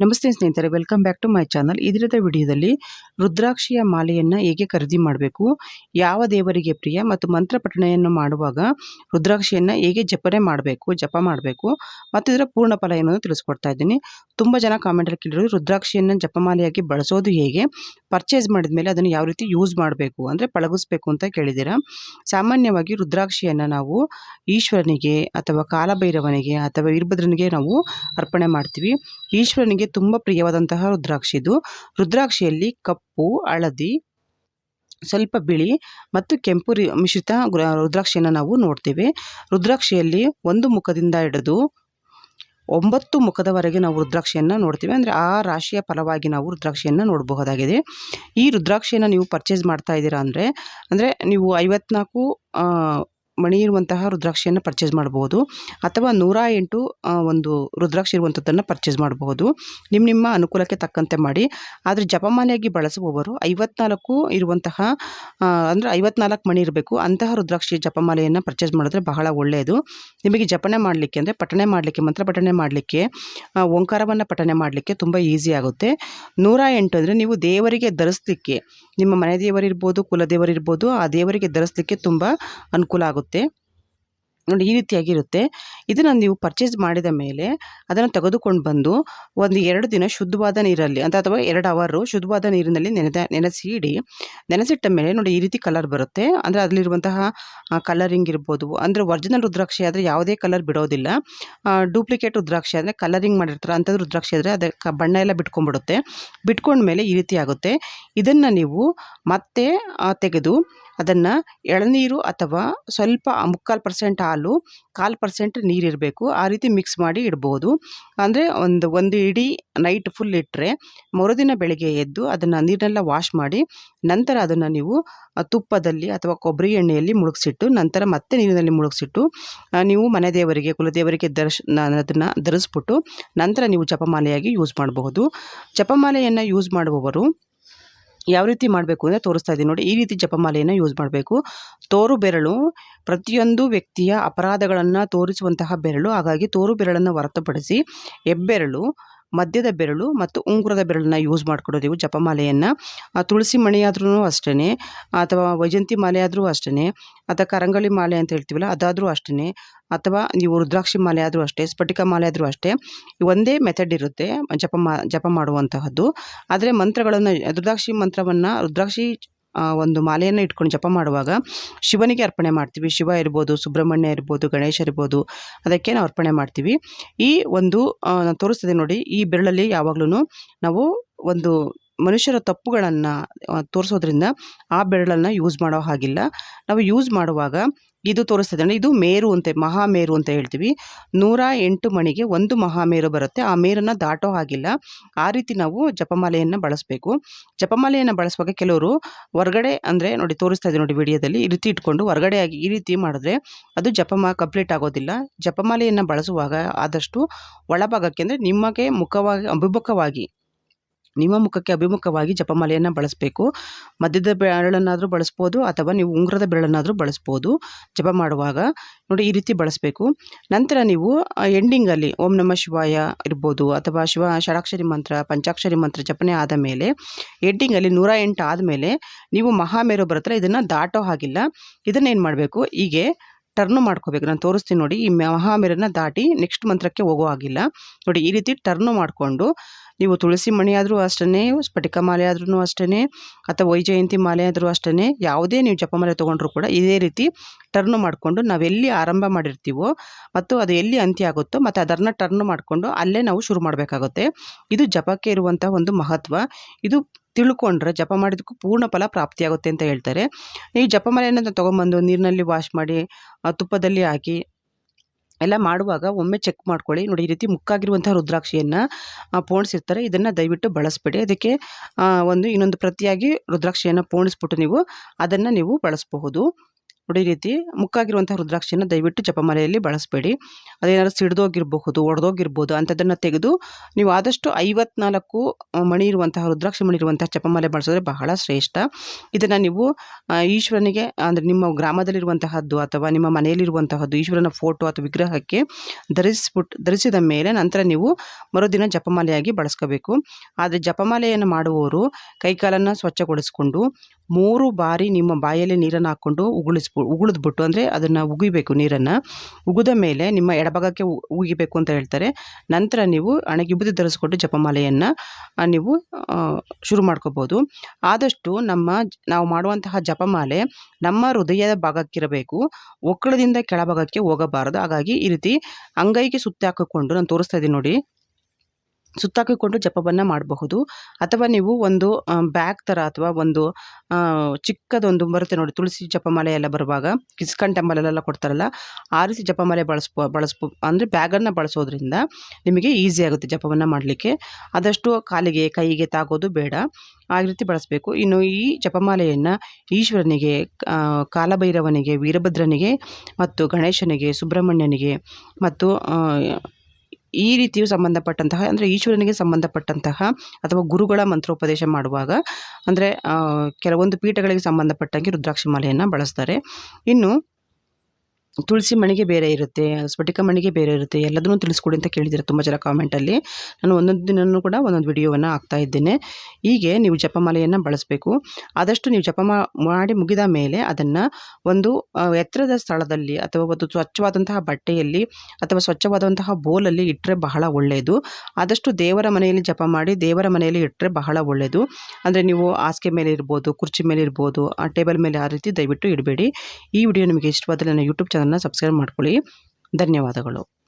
ನಮಸ್ತೆ ಸ್ನೇಹಿತರೆ, welcome back to my channel. ಇದರದ ವಿಡಿಯೋದಲ್ಲಿ ರುದ್ರಾಕ್ಷಿಯ ಮಾಲೆಯನ್ನು ಹೇಗೆ ಖರೀದಿ ಮಾಡಬೇಕು, ಯಾವ ದೇವರಿಗೆ ಪ್ರಿಯ ಮತ್ತು ಮಂತ್ರ ಪಠಣೆಯನ್ನು ಮಾಡುವಾಗ ರುದ್ರಾಕ್ಷಿಯನ್ನು ಹೇಗೆ ಜಪನೆ ಮಾಡಬೇಕು, ಜಪ ಮಾಡಬೇಕು ಮತ್ತು ಇದರ ಪೂರ್ಣ ಫಲ ಏನನ್ನು ತಿಳಿಸ್ಕೊಡ್ತಾ ಇದ್ದೀನಿ. ತುಂಬ ಜನ ಕಾಮೆಂಟಲ್ಲಿ ಕೇಳಿದ್ರು, ರುದ್ರಾಕ್ಷಿಯನ್ನು ಜಪಮಾಲೆಯಾಗಿ ಬಳಸೋದು ಹೇಗೆ ಪರ್ಚೇಸ್ ಮಾಡಿದ ಮೇಲೆ ಅದನ್ನು ಯಾವ ರೀತಿ ಯೂಸ್ ಮಾಡಬೇಕು, ಅಂದರೆ ಪಳಗಿಸ್ಬೇಕು ಅಂತ ಕೇಳಿದ್ದೀರಾ? ಸಾಮಾನ್ಯವಾಗಿ ರುದ್ರಾಕ್ಷಿಯನ್ನು ನಾವು ಈಶ್ವರನಿಗೆ ಅಥವಾ ಕಾಲಭೈರವನಿಗೆ ಅಥವಾ ವೀರಭದ್ರನಿಗೆ ನಾವು ಅರ್ಪಣೆ ಮಾಡ್ತೀವಿ. ಈಶ್ವರನಿಗೆ ತುಂಬ ಪ್ರಿಯವಾದಂತಹ ರುದ್ರಾಕ್ಷಿ ಇದು. ರುದ್ರಾಕ್ಷಿಯಲ್ಲಿ ಕಪ್ಪು, ಹಳದಿ, ಸ್ವಲ್ಪ ಬಿಳಿ ಮತ್ತು ಕೆಂಪು ಮಿಶ್ರಿತ ರುದ್ರಾಕ್ಷಿಯನ್ನು ನಾವು ನೋಡ್ತೇವೆ. ರುದ್ರಾಕ್ಷಿಯಲ್ಲಿ ಒಂದು ಮುಖದಿಂದ ಹಿಡಿದು ಒಂಬತ್ತು ಮುಖದವರೆಗೆ ನಾವು ರುದ್ರಾಕ್ಷಿಯನ್ನು ನೋಡ್ತೀವಿ. ಅಂದರೆ ಆ ರಾಶಿಯ ಫಲವಾಗಿ ನಾವು ರುದ್ರಾಕ್ಷಿಯನ್ನು ನೋಡಬಹುದಾಗಿದೆ. ಈ ರುದ್ರಾಕ್ಷಿಯನ್ನು ನೀವು ಪರ್ಚೇಸ್ ಮಾಡ್ತಾ ಇದ್ದೀರಾ ಅಂದರೆ ಅಂದರೆ ನೀವು ಐವತ್ನಾಲ್ಕು ಮಣಿ ಇರುವಂತಹ ರುದ್ರಾಕ್ಷಿಯನ್ನು ಪರ್ಚೇಸ್ ಮಾಡಬಹುದು. ಅಥವಾ ನೂರ ಎಂಟು ಒಂದು ರುದ್ರಾಕ್ಷಿ ಇರುವಂಥದ್ದನ್ನು ಪರ್ಚೇಸ್ ಮಾಡಬಹುದು. ನಿಮ್ಮ ನಿಮ್ಮ ಅನುಕೂಲಕ್ಕೆ ತಕ್ಕಂತೆ ಮಾಡಿ. ಆದರೆ ಜಪಮಾಲೆಯಾಗಿ ಬಳಸುವವರು ಐವತ್ನಾಲ್ಕು ಇರುವಂತಹ ಅಂದರೆ ಐವತ್ನಾಲ್ಕು ಮಣಿ ಇರಬೇಕು. ಅಂತಹ ರುದ್ರಾಕ್ಷಿ ಜಪಮಾಲೆಯನ್ನು ಪರ್ಚೇಸ್ ಮಾಡಿದ್ರೆ ಬಹಳ ಒಳ್ಳೆಯದು ನಿಮಗೆ ಜಪನೆ ಮಾಡಲಿಕ್ಕೆ ಅಂದರೆ ಪಠಣೆ ಮಾಡಲಿಕ್ಕೆ, ಮಂತ್ರ ಪಠಣೆ ಮಾಡಲಿಕ್ಕೆ ಓಂಕಾರವನ್ನು ಪಠಣೆ ಮಾಡಲಿಕ್ಕೆ ತುಂಬ ಈಸಿ ಆಗುತ್ತೆ. ನೂರ ಎಂಟು ಅಂದರೆ ನೀವು ದೇವರಿಗೆ ಧರಿಸ್ಲಿಕ್ಕೆ ನಿಮ್ಮ ಮನೆ ದೇವರಿರ್ಬೋದು ಕುಲದೇವರಿರ್ಬೋದು ಆ ದೇವರಿಗೆ ಧರಿಸ್ಲಿಕ್ಕೆ ತುಂಬ ಅನುಕೂಲ ಆಗುತ್ತೆ. ನೋಡಿ ಈ ರೀತಿಯಾಗಿರುತ್ತೆ. ಇದನ್ನು ನೀವು ಪರ್ಚೇಸ್ ಮಾಡಿದ ಮೇಲೆ ಅದನ್ನು ತೆಗೆದುಕೊಂಡು ಬಂದು ಒಂದು ಎರಡು ದಿನ ಶುದ್ಧವಾದ ನೀರಲ್ಲಿ ಅಂತ ಅಥವಾ ಎರಡು ಅವರು ಶುದ್ಧವಾದ ನೀರಿನಲ್ಲಿ ನೆನೆದ ನೆನೆಸಿ ಇಡಿ ನೆನೆಸಿಟ್ಟ ಮೇಲೆ ನೋಡಿ ಈ ರೀತಿ ಕಲರ್ ಬರುತ್ತೆ. ಅಂದರೆ ಅದರಲ್ಲಿರುವಂತಹ ಕಲರಿಂಗ್ ಇರ್ಬೋದು. ಅಂದರೆ ಒರಿಜಿನಲ್ ರುದ್ರಾಕ್ಷಿ ಆದರೆ ಯಾವುದೇ ಕಲರ್ ಬಿಡೋದಿಲ್ಲ. ಡೂಪ್ಲಿಕೇಟ್ ರುದ್ರಾಕ್ಷಿ ಅಂದರೆ ಕಲರಿಂಗ್ ಮಾಡಿರ್ತಾರೆ. ಅಂಥದ್ದು ರುದ್ರಾಕ್ಷಿ ಆದರೆ ಅದಕ್ಕೆ ಬಣ್ಣ ಎಲ್ಲ ಬಿಟ್ಕೊಂಡ್ಬಿಡುತ್ತೆ. ಬಿಟ್ಕೊಂಡ್ಮೇಲೆ ಈ ರೀತಿ ಆಗುತ್ತೆ. ಇದನ್ನು ನೀವು ಮತ್ತೆ ತೆಗೆದು ಅದನ್ನು ಎಳನೀರು ಅಥವಾ ಸ್ವಲ್ಪ ಮುಕ್ಕಾಲು ಪರ್ಸೆಂಟ್ ಹಾಲು, ಕಾಲು ಪರ್ಸೆಂಟ್ ನೀರಿರಬೇಕು ಆ ರೀತಿ ಮಿಕ್ಸ್ ಮಾಡಿ ಇಡ್ಬೋದು. ಅಂದರೆ ಒಂದು ಒಂದು ಇಡೀ ನೈಟ್ ಫುಲ್ ಇಟ್ಟರೆ ಮರುದಿನ ಬೆಳಗ್ಗೆ ಎದ್ದು ಅದನ್ನು ನೀರನ್ನೆಲ್ಲ ವಾಶ್ ಮಾಡಿ ನಂತರ ಅದನ್ನು ನೀವು ತುಪ್ಪದಲ್ಲಿ ಅಥವಾ ಕೊಬ್ಬರಿ ಎಣ್ಣೆಯಲ್ಲಿ ಮುಳುಗಿಸಿಟ್ಟು ನಂತರ ಮತ್ತೆ ನೀರಿನಲ್ಲಿ ಮುಳುಗಿಸಿಟ್ಟು ನೀವು ಮನೆ ದೇವರಿಗೆ, ಕುಲದೇವರಿಗೆ ದರ್ಶ್ ಅದನ್ನು ಧರಿಸ್ಬಿಟ್ಟು ನಂತರ ನೀವು ಜಪಮಾಲೆಯಾಗಿ ಯೂಸ್ ಮಾಡಬಹುದು. ಜಪಮಾಲೆಯನ್ನು ಯೂಸ್ ಮಾಡುವವರು ಯಾವ ರೀತಿ ಮಾಡಬೇಕು ಅಂದರೆ ತೋರಿಸ್ತಾ ಇದ್ದೀನಿ ನೋಡಿ. ಈ ರೀತಿ ಜಪಮಾಲೆಯನ್ನು ಯೂಸ್ ಮಾಡಬೇಕು. ತೋರು ಬೆರಳು ಪ್ರತಿಯೊಂದು ವ್ಯಕ್ತಿಯ ಅಪರಾಧಗಳನ್ನು ತೋರಿಸುವಂತಹ ಬೆರಳು. ಹಾಗಾಗಿ ತೋರು ಬೆರಳನ್ನು ಹೊರತುಪಡಿಸಿ ಹೆಬ್ಬೆರಳು ಮಧ್ಯದ ಬೆರಳು ಮತ್ತು ಉಂಗುರದ ಬೆರಳನ್ನ ಯೂಸ್ ಮಾಡ್ಕೊಡೋದು ನೀವು ಜಪಮಾಲೆಯನ್ನು. ತುಳಸಿ ಮಣಿ ಆದ್ರೂ ಅಷ್ಟೇ ಅಥವಾ ವೈಜಂತಿ ಮಾಲೆ ಆದರೂ ಅಷ್ಟೇ ಅಥವಾ ಕರಂಗಳಿ ಮಾಲೆ ಅಂತ ಹೇಳ್ತೀವಲ್ಲ ಅದಾದರೂ ಅಷ್ಟೇ ಅಥವಾ ನೀವು ರುದ್ರಾಕ್ಷಿ ಮಾಲೆ ಆದರೂ ಅಷ್ಟೇ, ಸ್ಫಟಿಕ ಮಾಲೆ ಆದರೂ ಅಷ್ಟೇ, ಒಂದೇ ಮೆಥಡ್ ಇರುತ್ತೆ ಜಪ ಮಾ ಜಪ ಮಾಡುವಂತಹದ್ದು. ಆದರೆ ಮಂತ್ರಗಳನ್ನು, ರುದ್ರಾಕ್ಷಿ ಮಂತ್ರವನ್ನು, ರುದ್ರಾಕ್ಷಿ ಒಂದು ಮಾಲೆಯನ್ನು ಇಟ್ಕೊಂಡು ಜಪ ಮಾಡುವಾಗ ಶಿವನಿಗೆ ಅರ್ಪಣೆ ಮಾಡ್ತೀವಿ. ಶಿವ ಇರ್ಬೋದು, ಸುಬ್ರಹ್ಮಣ್ಯ ಇರ್ಬೋದು, ಗಣೇಶ ಇರ್ಬೋದು ಅದಕ್ಕೆ ನಾವು ಅರ್ಪಣೆ ಮಾಡ್ತೀವಿ. ಈ ಒಂದು ನಾನು ತೋರಿಸ್ತಿದೆ ನೋಡಿ, ಈ ಬೆರಳಲ್ಲಿ ಯಾವಾಗಲೂ ನಾವು ಒಂದು ಮನುಷ್ಯರ ತಪ್ಪುಗಳನ್ನು ತೋರಿಸೋದ್ರಿಂದ ಆ ಬೆರಳನ್ನು ಯೂಸ್ ಮಾಡೋ ಹಾಗಿಲ್ಲ. ನಾವು ಯೂಸ್ ಮಾಡುವಾಗ ಇದು ತೋರಿಸ್ತಾ ಇದು ಮೇರು ಅಂತ, ಮಹಾಮೇರು ಅಂತ ಹೇಳ್ತೀವಿ. ನೂರ ಎಂಟು ಮಣಿಗೆ ಒಂದು ಮಹಾಮೇರು ಬರುತ್ತೆ. ಆ ಮೇರನ್ನು ದಾಟೋ ಹಾಗಿಲ್ಲ. ಆ ರೀತಿ ನಾವು ಜಪಮಾಲೆಯನ್ನು ಬಳಸಬೇಕು. ಜಪಮಾಲೆಯನ್ನು ಬಳಸುವಾಗ ಕೆಲವರು ಹೊರಗಡೆ ಅಂದರೆ ನೋಡಿ ತೋರಿಸ್ತಾ ಇದೆ ನೋಡಿ ವಿಡಿಯೋದಲ್ಲಿ, ಈ ರೀತಿ ಇಟ್ಕೊಂಡು ಹೊರಗಡೆ ಆಗಿ ಈ ರೀತಿ ಮಾಡಿದ್ರೆ ಅದು ಜಪಮಾ ಕಂಪ್ಲೀಟ್ ಆಗೋದಿಲ್ಲ. ಜಪಮಾಲೆಯನ್ನು ಬಳಸುವಾಗ ಆದಷ್ಟು ಒಳಭಾಗಕ್ಕೆ ಅಂದರೆ ನಿಮಗೆ ಮುಖವಾಗಿ, ಅಭಿಮುಖವಾಗಿ ನಿಮ್ಮ ಮುಖಕ್ಕೆ ಅಭಿಮುಖವಾಗಿ ಜಪಮಾಲೆಯನ್ನು ಬಳಸಬೇಕು. ಮಧ್ಯದ ಬೆರಳನ್ನಾದರೂ ಬಳಸ್ಬೋದು ಅಥವಾ ನೀವು ಉಂಗುರದ ಬೆರಳನ್ನಾದರೂ ಬಳಸ್ಬೋದು ಜಪ ಮಾಡುವಾಗ. ನೋಡಿ, ಈ ರೀತಿ ಬಳಸಬೇಕು. ನಂತರ ನೀವು ಎಂಡಿಂಗಲ್ಲಿ ಓಂ ನಮ ಶಿವಾಯ ಇರ್ಬೋದು ಅಥವಾ ಶಿವ ಷಡಾಕ್ಷರಿ ಮಂತ್ರ, ಪಂಚಾಕ್ಷರಿ ಮಂತ್ರ ಜಪನೆ ಆದ ಮೇಲೆ ಎಂಡಿಂಗಲ್ಲಿ ನೂರ ಎಂಟು ಆದಮೇಲೆ ನೀವು ಮಹಾಮೇರು ಬರುತ್ತಲ್ಲ ಇದನ್ನು ದಾಟೋ ಹಾಗಿಲ್ಲ. ಇದನ್ನು ಏನು ಮಾಡಬೇಕು? ಹೀಗೆ ಟರ್ನ್ ಮಾಡ್ಕೋಬೇಕು. ನಾನು ತೋರಿಸ್ತೀನಿ ನೋಡಿ, ಈ ಮಹಾಮೇರನ್ನ ದಾಟಿ ನೆಕ್ಸ್ಟ್ ಮಂತ್ರಕ್ಕೆ ಹೋಗೋ ಹಾಗಿಲ್ಲ. ನೋಡಿ, ಈ ರೀತಿ ಟರ್ನ್ ಮಾಡಿಕೊಂಡು ನೀವು ತುಳಸಿ ಮಣಿ ಆದರೂ ಅಷ್ಟೇ ಸ್ಫಟಿಕ ಮಾಲೆ ಆದ್ರೂ ಅಷ್ಟೇ ಅಥವಾ ವೈಜಯಂತಿ ಮಾಲೆ ಆದರೂ ಅಷ್ಟೇ ಯಾವುದೇ ನೀವು ಜಪಮಾಲೆ ತೊಗೊಂಡ್ರು ಕೂಡ ಇದೇ ರೀತಿ ಟರ್ನ್ ಮಾಡಿಕೊಂಡು ನಾವೆಲ್ಲಿ ಆರಂಭ ಮಾಡಿರ್ತೀವೋ ಮತ್ತು ಅದು ಎಲ್ಲಿ ಅಂತ್ಯ ಆಗುತ್ತೋ ಮತ್ತು ಅದನ್ನು ಟರ್ನ್ ಮಾಡಿಕೊಂಡು ಅಲ್ಲೇ ನಾವು ಶುರು ಮಾಡಬೇಕಾಗುತ್ತೆ. ಇದು ಜಪಕ್ಕೆ ಇರುವಂಥ ಒಂದು ಮಹತ್ವ. ಇದು ತಿಳ್ಕೊಂಡ್ರೆ ಜಪ ಮಾಡಿದಕ್ಕೂ ಪೂರ್ಣ ಫಲ ಪ್ರಾಪ್ತಿಯಾಗುತ್ತೆ ಅಂತ ಹೇಳ್ತಾರೆ. ಈ ಜಪಮಾಲೆಯನ್ನು ತೊಗೊಂಬಂದು ನೀರಿನಲ್ಲಿ ವಾಶ್ ಮಾಡಿ ತುಪ್ಪದಲ್ಲಿ ಹಾಕಿ ಎಲ್ಲ ಮಾಡುವಾಗ ಒಮ್ಮೆ ಚೆಕ್ ಮಾಡ್ಕೊಳ್ಳಿ. ನೋಡಿ, ಈ ರೀತಿ ಮುಕ್ಕಾಗಿರುವಂಥ ರುದ್ರಾಕ್ಷಿಯನ್ನು ಪೋಣಿಸಿರ್ತಾರೆ. ಇದನ್ನು ದಯವಿಟ್ಟು ಬಳಸಬೇಡಿ. ಅದಕ್ಕೆ ಒಂದು ಇನ್ನೊಂದು ಪ್ರತಿಯಾಗಿ ರುದ್ರಾಕ್ಷಿಯನ್ನು ಪೋಣಿಸ್ಬಿಟ್ಟು ನೀವು ಅದನ್ನು ನೀವು ಬಳಸಬಹುದು. ನೋಡಿ ರೀತಿ ಮುಕ್ಕಾಗಿರುವಂಥ ರುದ್ರಾಕ್ಷಿಯನ್ನು ದಯವಿಟ್ಟು ಜಪಮಾಲೆಯಲ್ಲಿ ಬಳಸಬೇಡಿ. ಅದೇನಾದ್ರು ಸಿಡ್ದೋಗಿರಬಹುದು ಒಡೆದೋಗಿರ್ಬೋದು ಅಂಥದ್ದನ್ನು ತೆಗೆದು ನೀವು ಆದಷ್ಟು ಐವತ್ನಾಲ್ಕು ಮಣಿ ಇರುವಂತಹ ರುದ್ರಾಕ್ಷಿ ಮಣಿ ಇರುವಂತಹ ಜಪಮಾಲೆ ಬಳಸಿದ್ರೆ ಬಹಳ ಶ್ರೇಷ್ಠ. ಇದನ್ನು ನೀವು ಈಶ್ವರನಿಗೆ, ಅಂದರೆ ನಿಮ್ಮ ಗ್ರಾಮದಲ್ಲಿರುವಂತಹದ್ದು ಅಥವಾ ನಿಮ್ಮ ಮನೆಯಲ್ಲಿರುವಂತಹದ್ದು ಈಶ್ವರನ ಫೋಟೋ ಅಥವಾ ವಿಗ್ರಹಕ್ಕೆ ಧರಿಸ್ಬಿಟ್ಟು ಧರಿಸಿದ ಮೇಲೆ ನಂತರ ನೀವು ಮರುದಿನ ಜಪಮಾಲೆಯಾಗಿ ಬಳಸ್ಕೋಬೇಕು. ಆದರೆ ಜಪಮಾಲೆಯನ್ನು ಮಾಡುವವರು ಕೈಕಾಲನ್ನು ಸ್ವಚ್ಛಗೊಳಿಸಿಕೊಂಡು ಮೂರು ಬಾರಿ ನಿಮ್ಮ ಬಾಯಲ್ಲಿ ನೀರನ್ನು ಹಾಕ್ಕೊಂಡು ಉಗುಳಿಸ್ಬು ಉಗುಳಿದ್ಬಿಟ್ಟು ಅಂದರೆ ಅದನ್ನು ಉಗಿಬೇಕು ನೀರನ್ನು. ಉಗಿದ ಮೇಲೆ ನಿಮ್ಮ ಎಡಭಾಗಕ್ಕೆ ಉಗಿಬೇಕು ಅಂತ ಹೇಳ್ತಾರೆ. ನಂತರ ನೀವು ಹಣೆಗೆ ಬುದ್ಧಿ ಧರಿಸ್ಕೊಂಡು ಜಪಮಾಲೆಯನ್ನು ನೀವು ಶುರು ಮಾಡ್ಕೋಬೋದು. ಆದಷ್ಟು ನಮ್ಮ ನಾವು ಮಾಡುವಂತಹ ಜಪಮಾಲೆ ನಮ್ಮ ಹೃದಯದ ಭಾಗಕ್ಕಿರಬೇಕು. ಒಕ್ಕಳದಿಂದ ಕೆಳಭಾಗಕ್ಕೆ ಹೋಗಬಾರದು. ಹಾಗಾಗಿ ಈ ರೀತಿ ಅಂಗೈಗೆ ಸುತ್ತಾಕಿಕೊಂಡು ನಾನು ತೋರಿಸ್ತಾ ಇದ್ದೀನಿ ನೋಡಿ. ಸುತ್ತಾಕಿಕೊಂಡು ಜಪವನ್ನು ಮಾಡಬಹುದು. ಅಥವಾ ನೀವು ಒಂದು ಬ್ಯಾಗ್ ಥರ ಅಥವಾ ಒಂದು ಚಿಕ್ಕದೊಂದು ಬರುತ್ತೆ ನೋಡಿ, ತುಳಸಿ ಜಪಮಾಲೆ ಎಲ್ಲ ಬರುವಾಗ ಕಿಸ್ಕನ್ ಟೆಂಪಲಲ್ಲೆಲ್ಲ ಕೊಡ್ತಾರಲ್ಲ ಆ ರೀತಿ ಜಪಮಾಲೆ ಬಳಸ್ಬೋ ಬಳಸ್ಬೋ, ಅಂದರೆ ಬ್ಯಾಗನ್ನು ಬಳಸೋದ್ರಿಂದ ನಿಮಗೆ ಈಸಿ ಆಗುತ್ತೆ ಜಪವನ್ನು ಮಾಡಲಿಕ್ಕೆ. ಆದಷ್ಟು ಕಾಲಿಗೆ, ಕೈಗೆ ತಾಗೋದು ಬೇಡ. ಆ ರೀತಿ ಬಳಸಬೇಕು. ಇನ್ನು ಈ ಜಪಮಾಲೆಯನ್ನು ಈಶ್ವರನಿಗೆ ಕಾಲಭೈರವನಿಗೆ, ವೀರಭದ್ರನಿಗೆ ಮತ್ತು ಗಣೇಶನಿಗೆ, ಸುಬ್ರಹ್ಮಣ್ಯನಿಗೆ ಮತ್ತು ಈ ರೀತಿಯು ಸಂಬಂಧಪಟ್ಟಂತಹ, ಅಂದರೆ ಈಶ್ವರನಿಗೆ ಸಂಬಂಧಪಟ್ಟಂತಹ ಅಥವಾ ಗುರುಗಳ ಮಂತ್ರೋಪದೇಶ ಮಾಡುವಾಗ, ಅಂದರೆ ಕೆಲವೊಂದು ಪೀಠಗಳಿಗೆ ಸಂಬಂಧಪಟ್ಟಂಗೆ ರುದ್ರಾಕ್ಷಿ ಮಾಲೆಯನ್ನು ಬಳಸ್ತಾರೆ. ಇನ್ನು ತುಳಸಿ ಮಣಿಗೆ ಬೇರೆ ಇರುತ್ತೆ, ಸ್ಫಟಿಕ ಮಣಿಗೆ ಬೇರೆ ಇರುತ್ತೆ, ಎಲ್ಲದನ್ನು ತಿಳಿಸ್ಕೊಡಿ ಅಂತ ಕೇಳಿದ್ದೀರ ತುಂಬ ಜನ ಕಾಮೆಂಟಲ್ಲಿ ನಾನು ಒಂದೊಂದು ದಿನವೂ ಕೂಡ ಒಂದೊಂದು ವಿಡಿಯೋವನ್ನು ಹಾಕ್ತಾ ಇದ್ದೇನೆ. ಹೀಗೆ ನೀವು ಜಪಮಾಲೆಯನ್ನು ಬಳಸಬೇಕು. ಆದಷ್ಟು ನೀವು ಜಪಮಾ ಮಾಡಿ ಮುಗಿದ ಮೇಲೆ ಅದನ್ನು ಒಂದು ಎತ್ತರದ ಸ್ಥಳದಲ್ಲಿ ಅಥವಾ ಒಂದು ಸ್ವಚ್ಛವಾದಂತಹ ಬಟ್ಟೆಯಲ್ಲಿ ಅಥವಾ ಸ್ವಚ್ಛವಾದಂತಹ ಬೋಲಲ್ಲಿ ಇಟ್ಟರೆ ಬಹಳ ಒಳ್ಳೆಯದು ಆದಷ್ಟು ದೇವರ ಮನೆಯಲ್ಲಿ ಜಪ ಮಾಡಿ ದೇವರ ಮನೆಯಲ್ಲಿ ಇಟ್ಟರೆ ಬಹಳ ಒಳ್ಳೆಯದು ಅಂದರೆ ನೀವು ಹಾಸಿಗೆ ಮೇಲೆ ಇರ್ಬೋದು, ಕುರ್ಚಿ ಮೇಲೆ ಇರ್ಬೋದು, ಆ ಟೇಬಲ್ ಮೇಲೆ ಆ ರೀತಿ ದಯವಿಟ್ಟು ಇಡಬೇಡಿ. ಈ ವಿಡಿಯೋ ನಿಮಗೆ ಇಷ್ಟವಾದಲ್ಲಿ ನನ್ನ ಯೂಟ್ಯೂಬ್ ಚಾನಲ್ನ ಸಬ್ಸ್ಕ್ರೈಬ್ ಮಾಡ್ಕೊಳ್ಳಿ. ಧನ್ಯವಾದಗಳು.